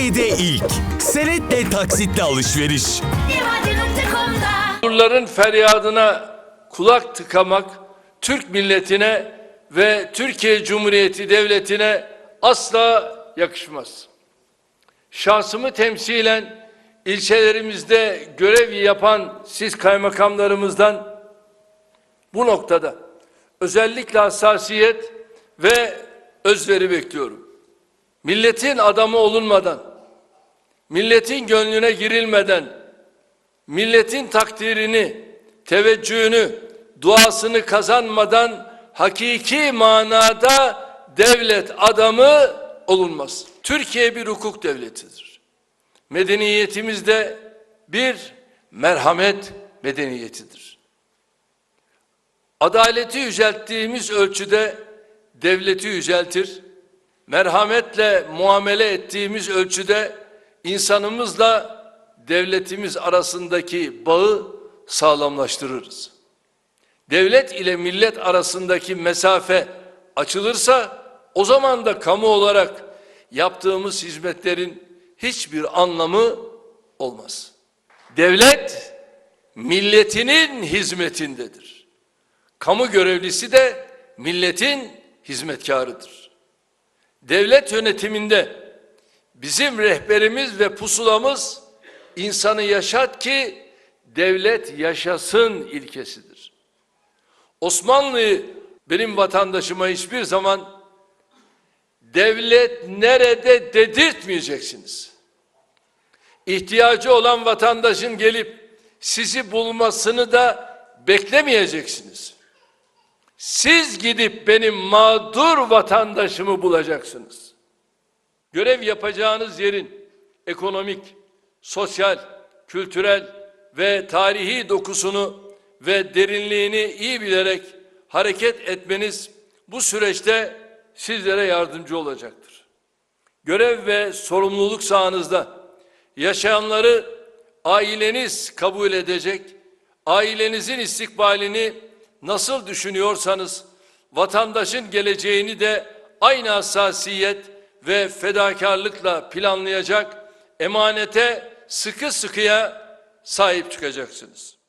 Türkiye'de ilk. Senetle taksitle alışveriş. Mağdurların feryadına kulak tıkamak Türk milletine ve Türkiye Cumhuriyeti Devleti'ne asla yakışmaz. Şahsımı temsilen ilçelerimizde görev yapan siz kaymakamlarımızdan bu noktada özellikle hassasiyet ve özveri bekliyorum. Milletin adamı olunmadan, milletin gönlüne girilmeden milletin takdirini, teveccühünü, duasını kazanmadan hakiki manada devlet adamı olunmaz. Türkiye bir hukuk devletidir. Medeniyetimiz de bir merhamet medeniyetidir. Adaleti yücelttiğimiz ölçüde devleti yüceltir, merhametle muamele ettiğimiz ölçüde insanımızla devletimiz arasındaki bağı sağlamlaştırırız. Devlet ile millet arasındaki mesafe açılırsa o zaman da kamu olarak yaptığımız hizmetlerin hiçbir anlamı olmaz. Devlet milletinin hizmetindedir. Kamu görevlisi de milletin hizmetkarıdır. Devlet yönetiminde bizim rehberimiz ve pusulamız insanı yaşat ki devlet yaşasın ilkesidir. Osmanlı benim vatandaşıma hiçbir zaman devlet nerede dedirtmeyeceksiniz. İhtiyacı olan vatandaşın gelip sizi bulmasını da beklemeyeceksiniz. Siz gidip benim mağdur vatandaşımı bulacaksınız. Görev yapacağınız yerin ekonomik, sosyal, kültürel ve tarihi dokusunu ve derinliğini iyi bilerek hareket etmeniz bu süreçte sizlere yardımcı olacaktır. Görev ve sorumluluk sahanızda yaşayanları aileniz kabul edecek, ailenizin istikbalini nasıl düşünüyorsanız vatandaşın geleceğini de aynı hassasiyet ve fedakarlıkla planlayacak emanete sıkı sıkıya sahip çıkacaksınız.